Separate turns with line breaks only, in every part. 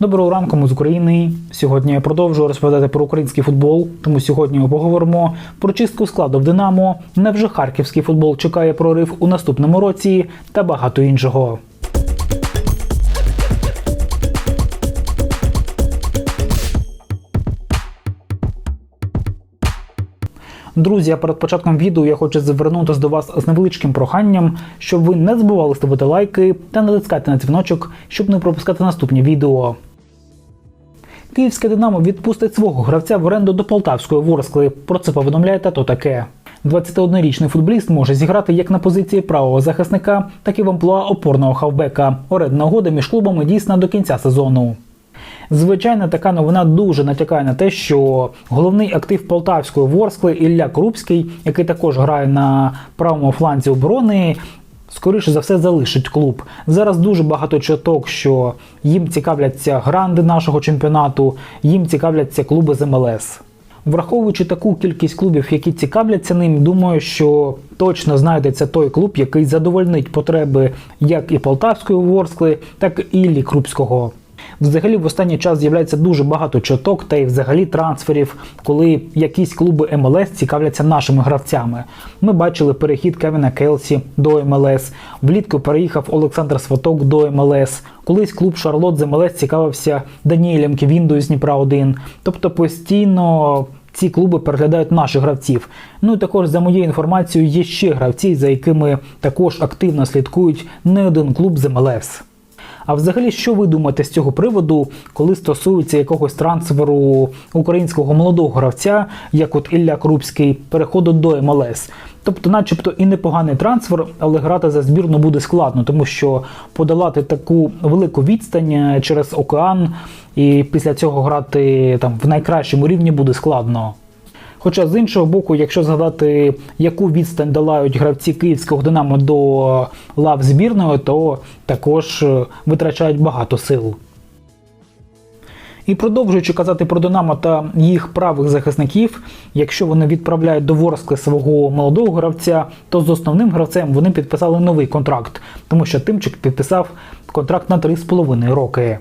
Доброго ранку, ми з України. Сьогодні я продовжую розповідати про український футбол. Тому сьогодні ми поговоримо про чистку складу в Динамо. Невже харківський футбол чекає прорив у наступному році та багато іншого. Друзі, перед початком відео я хочу звернутися до вас з невеличким проханням, щоб ви не забували ставити лайки та натискати на дзвіночок, щоб не пропускати наступні відео. Київське Динамо відпустить свого гравця в оренду до Полтавської Ворскли. Про це повідомляє тато таке. 21-річний футболіст може зіграти як на позиції правого захисника, так і в амплуа опорного хавбека. Орендна угода між клубами дійсна до кінця сезону. Звичайно, така новина дуже натякає на те, що головний актив полтавської Ворскли Ілля Крупський, який також грає на правому фланзі оборони, скоріше за все залишить клуб. Зараз дуже багато чуток, що їм цікавляться гранди нашого чемпіонату, їм цікавляться клуби з МЛС. Враховуючи таку кількість клубів, які цікавляться ним, думаю, що точно знайдеться той клуб, який задовольнить потреби як і полтавської Ворскли, так і Іллі Крупського. Взагалі, в останній час з'являється дуже багато чуток та й взагалі трансферів, коли якісь клуби МЛС цікавляться нашими гравцями. Ми бачили перехід Кевіна Келсі до МЛС. Влітку переїхав Олександр Сваток до МЛС. Колись клуб Шарлот з МЛС цікавився Даніелем Ківіндою з Дніпра 1 Тобто постійно. Ці клуби переглядають наших гравців. Ну і також за моєю інформацією є ще гравці, за якими також активно слідкують не один клуб з МЛС. А взагалі, що ви думаєте з цього приводу, коли стосується якогось трансферу українського молодого гравця, як от Ілля Крупський, переходу до МЛС? Тобто, начебто, і непоганий трансфер, але грати за збірну буде складно, тому що подолати таку велику відстань через океан і після цього грати там в найкращому рівні буде складно. Хоча з іншого боку, якщо згадати, яку відстань долають гравці київського Динамо до лав збірної, то також е, витрачають багато сил. І продовжуючи казати про Динамо та їх правих захисників, якщо вони відправляють до Ворскли свого молодого гравця, то з основним гравцем вони підписали новий контракт, тому що Тимчик підписав контракт на 3,5 роки.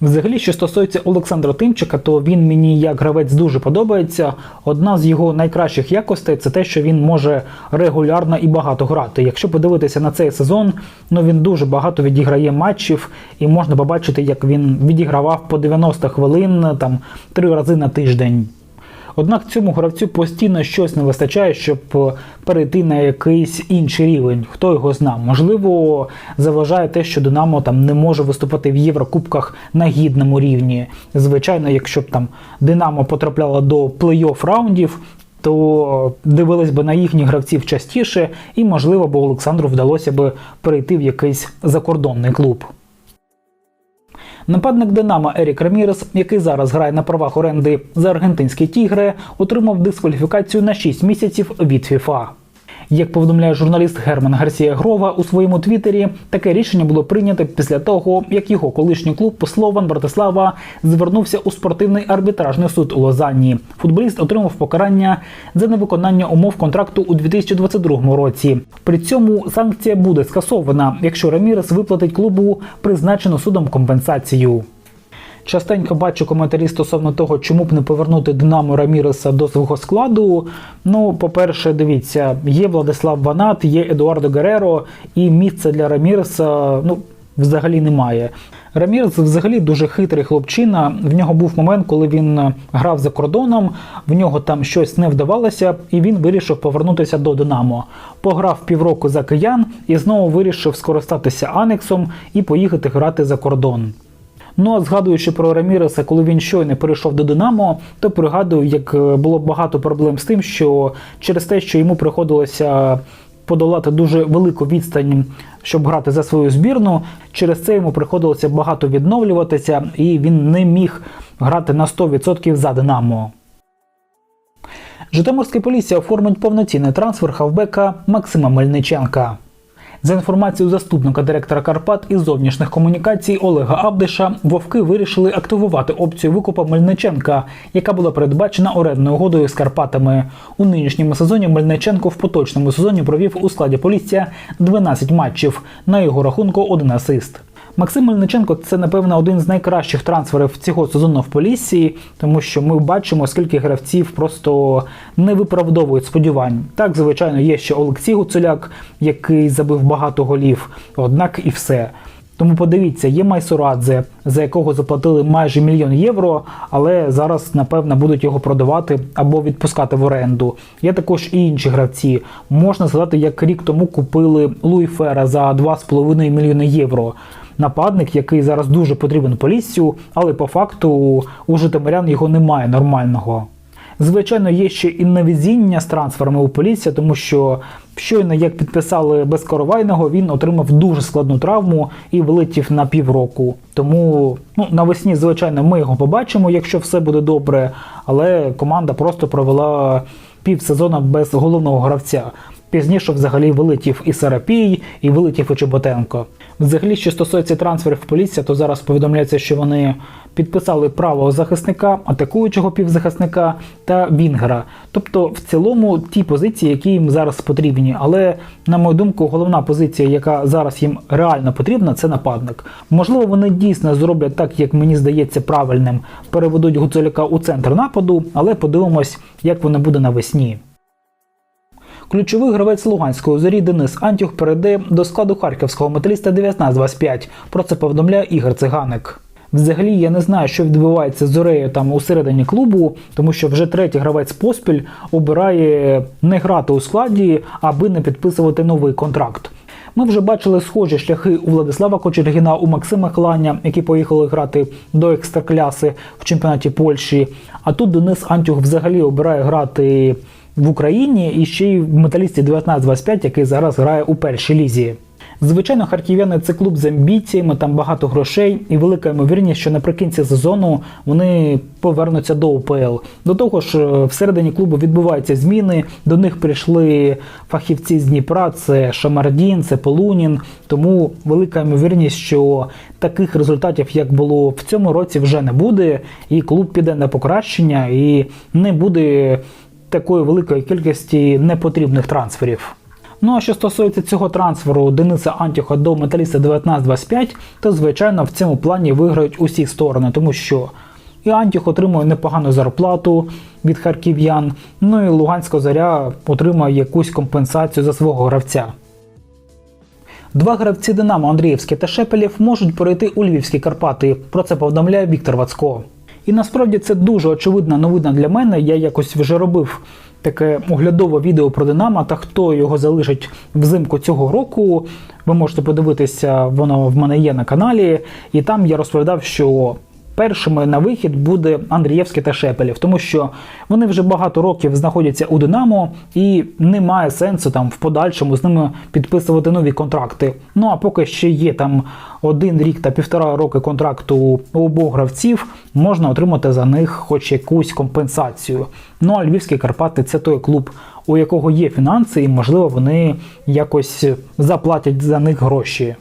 Взагалі, що стосується Олександра Тимчика, то він мені як гравець дуже подобається. Одна з його найкращих якостей це те, що він може регулярно і багато грати. Якщо подивитися на цей сезон, ну він дуже багато відіграє матчів, і можна побачити, як він відігравав по 90 хвилин там три рази на тиждень. Однак цьому гравцю постійно щось не вистачає, щоб перейти на якийсь інший рівень. Хто його зна? Можливо, заважає те, що Динамо там не може виступати в Єврокубках на гідному рівні. Звичайно, якщо б там Динамо потрапляло до плей-офф раундів. То дивились би на їхніх гравців частіше, і, можливо, бо Олександру вдалося би перейти в якийсь закордонний клуб. Нападник Динамо Ерік Рамірес, який зараз грає на правах оренди за аргентинські тігри, отримав дискваліфікацію на 6 місяців від ФІФА. Як повідомляє журналіст Герман Гарсія Грова у своєму твіттері, таке рішення було прийнято після того, як його колишній клуб Слован Братислава звернувся у спортивний арбітражний суд у Лозанні. Футболіст отримав покарання за невиконання умов контракту у 2022 році. При цьому санкція буде скасована, якщо Рамірес виплатить клубу призначену судом компенсацію. Частенько бачу коментарі стосовно того, чому б не повернути Динамо Раміреса до свого складу. Ну, по-перше, дивіться, є Владислав Ванат, є Едуардо Гереро, і місця для Раміреса ну, взагалі немає. Рамірес взагалі дуже хитрий хлопчина. В нього був момент, коли він грав за кордоном, в нього там щось не вдавалося, і він вирішив повернутися до Динамо. Пограв півроку за киян і знову вирішив скористатися анексом і поїхати грати за кордон. Ну а згадуючи про Раміреса, коли він щойно перейшов до Динамо, то пригадую, як е, було багато проблем з тим, що через те, що йому приходилося подолати дуже велику відстань, щоб грати за свою збірну, через це йому приходилося багато відновлюватися, і він не міг грати на 100% за Динамо. Житомирська поліція оформить повноцінний трансфер хавбека Максима Мельниченка. За інформацією заступника директора Карпат із зовнішніх комунікацій Олега Абдиша, вовки вирішили активувати опцію викупа Мельниченка, яка була передбачена орендною угодою з Карпатами. У нинішньому сезоні Мельниченко в поточному сезоні провів у складі поліція 12 матчів. На його рахунку один асист. Максим Мельниченко це, напевно, один з найкращих трансферів цього сезону в Поліссі, тому що ми бачимо, скільки гравців просто не виправдовують сподівань. Так, звичайно, є ще Олексій Гуцуляк, який забив багато голів, однак і все. Тому подивіться, є Майсурадзе, за якого заплатили майже мільйон євро, але зараз, напевно, будуть його продавати або відпускати в оренду. Є також і інші гравці. Можна згадати, як рік тому купили Луї Фера за 2,5 мільйони євро. Нападник, який зараз дуже потрібен Поліссю, але по факту у Житомирян його немає нормального. Звичайно, є ще і невезіння з трансферами у Полісся, тому що щойно як підписали безкоровайного, він отримав дуже складну травму і вилетів на півроку. Тому ну, навесні, звичайно, ми його побачимо, якщо все буде добре. Але команда просто провела півсезона без головного гравця. Пізніше взагалі вилетів і Сарапій, і вилетів і Чеботенко. Взагалі, що стосується трансферів в Полісся, то зараз повідомляється, що вони підписали правого захисника, атакуючого півзахисника та Вінгера. Тобто, в цілому ті позиції, які їм зараз потрібні. Але, на мою думку, головна позиція, яка зараз їм реально потрібна, це нападник. Можливо, вони дійсно зроблять так, як мені здається, правильним. Переведуть Гуцуляка у центр нападу, але подивимось, як воно буде навесні. Ключовий гравець Луганської зорі Денис Антюх перейде до складу харківського металіста 1925. Про це повідомляє Ігор Циганик. Взагалі я не знаю, що відбувається з зорею там усередині клубу, тому що вже третій гравець поспіль обирає не грати у складі, аби не підписувати новий контракт. Ми вже бачили схожі шляхи у Владислава Кочергіна, у Максима Кланя, які поїхали грати до екстракляси в чемпіонаті Польщі. А тут Денис Антюх взагалі обирає грати в Україні і ще й в металісті 1925, який зараз грає у першій лізі. Звичайно, харків'яни це клуб з амбіціями, там багато грошей, і велика ймовірність, що наприкінці сезону вони повернуться до УПЛ. До того ж, е, всередині клубу відбуваються зміни. До них прийшли фахівці з Дніпра, це Шамардін, це Полунін. Тому велика ймовірність, що таких результатів, як було в цьому році, вже не буде, і клуб піде на покращення і не буде такої великої кількості непотрібних трансферів. Ну а що стосується цього трансферу Дениса Антюха до металіста 1925, то звичайно в цьому плані виграють усі сторони, тому що і Антюх отримує непогану зарплату від харків'ян, ну і Луганська зоря отримує якусь компенсацію за свого гравця. Два гравці Динамо Андріївський та Шепелєв можуть перейти у Львівські Карпати. Про це повідомляє Віктор Вацко. І насправді це дуже очевидна новина для мене. Я якось вже робив таке оглядове відео про Динамо та хто його залишить взимку цього року. Ви можете подивитися, воно в мене є на каналі, і там я розповідав, що першими на вихід буде Андрієвський та Шепелєв, тому що вони вже багато років знаходяться у Динамо, і немає сенсу там в подальшому з ними підписувати нові контракти. Ну а поки ще є там один рік та півтора роки контракту у обох гравців, можна отримати за них хоч якусь компенсацію. Ну а Львівські Карпати це той клуб, у якого є фінанси, і можливо вони якось заплатять за них гроші.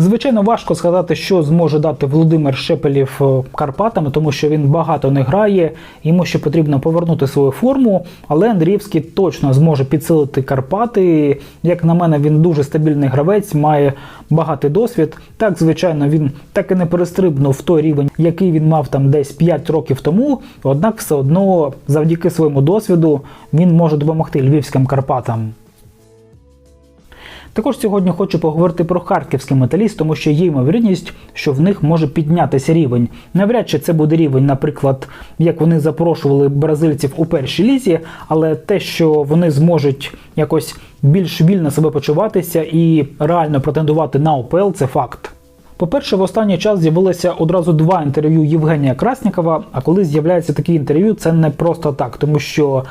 Звичайно, важко сказати, що зможе дати Володимир Шепелів е, Карпатами, тому що він багато не грає, йому ще потрібно повернути свою форму. Але Андріївський точно зможе підсилити Карпати. Як на мене, він дуже стабільний гравець, має багатий досвід. Так, звичайно, він так і не перестрибнув в той рівень, який він мав там десь 5 років тому. Однак, все одно, завдяки своєму досвіду, він може допомогти львівським Карпатам. Також сьогодні хочу поговорити про харківський металіст, тому що є ймовірність, що в них може піднятися рівень. Навряд чи це буде рівень, наприклад, як вони запрошували бразильців у першій лізі, але те, що вони зможуть якось більш вільно себе почуватися і реально претендувати на ОПЛ, це факт. По-перше, в останній час з'явилося одразу два інтерв'ю Євгенія Краснікова. А коли з'являється такі інтерв'ю, це не просто так, тому що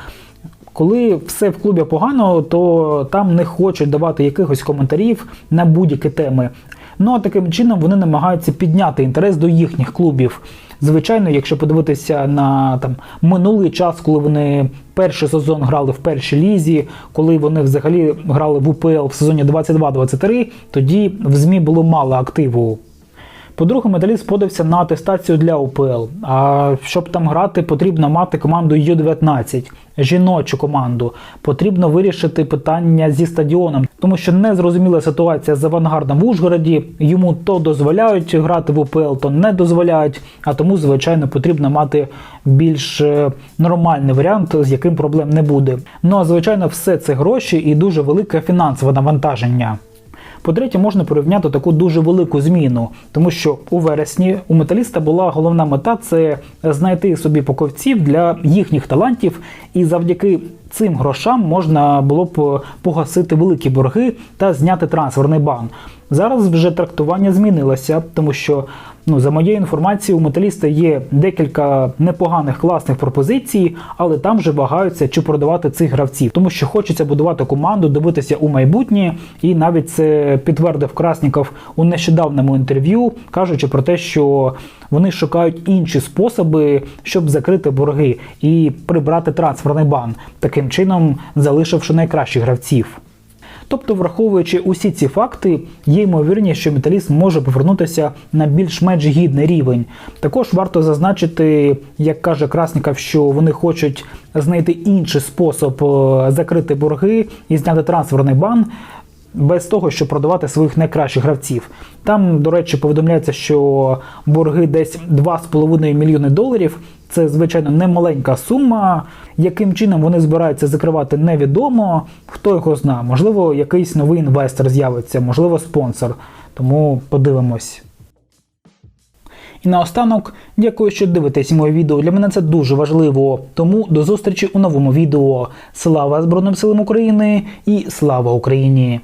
коли все в клубі погано, то там не хочуть давати якихось коментарів на будь-які теми. Ну а таким чином вони намагаються підняти інтерес до їхніх клубів. Звичайно, якщо подивитися на там минулий час, коли вони перший сезон грали в першій лізі, коли вони взагалі грали в УПЛ в сезоні 22-23, тоді в ЗМІ було мало активу. По-друге, металіст подався на атестацію для УПЛ. А щоб там грати, потрібно мати команду Ю-19, жіночу команду. Потрібно вирішити питання зі стадіоном, тому що незрозуміла ситуація з авангардом в Ужгороді. Йому то дозволяють грати в УПЛ, то не дозволяють. А тому, звичайно, потрібно мати більш е, нормальний варіант, з яким проблем не буде. Ну а звичайно, все це гроші і дуже велике фінансове навантаження. По-третє, можна порівняти таку дуже велику зміну, тому що у вересні у металіста була головна мета це знайти собі покупців для їхніх талантів, і завдяки цим грошам можна було б погасити великі борги та зняти трансферний бан. Зараз вже трактування змінилося, тому що ну за моєю інформацією, у металіста є декілька непоганих класних пропозицій, але там вже вагаються чи продавати цих гравців, тому що хочеться будувати команду, дивитися у майбутнє, і навіть це підтвердив Красніков у нещодавньому інтерв'ю, кажучи про те, що вони шукають інші способи, щоб закрити борги і прибрати трансферний бан, таким чином залишивши найкращих гравців. Тобто, враховуючи усі ці факти, є ймовірність, що металіст може повернутися на більш-менш гідний рівень. Також варто зазначити, як каже Красніков, що вони хочуть знайти інший спосіб е, закрити борги і зняти трансферний бан. Без того, щоб продавати своїх найкращих гравців. Там, до речі, повідомляється, що борги десь 2,5 мільйони доларів. Це, звичайно, немаленька сума. Яким чином вони збираються закривати, невідомо. Хто його знає. Можливо, якийсь новий інвестор з'явиться, можливо, спонсор. Тому подивимось. І наостанок, дякую, що дивитесь моє відео. Для мене це дуже важливо. Тому до зустрічі у новому відео. Слава Збройним силам України і слава Україні!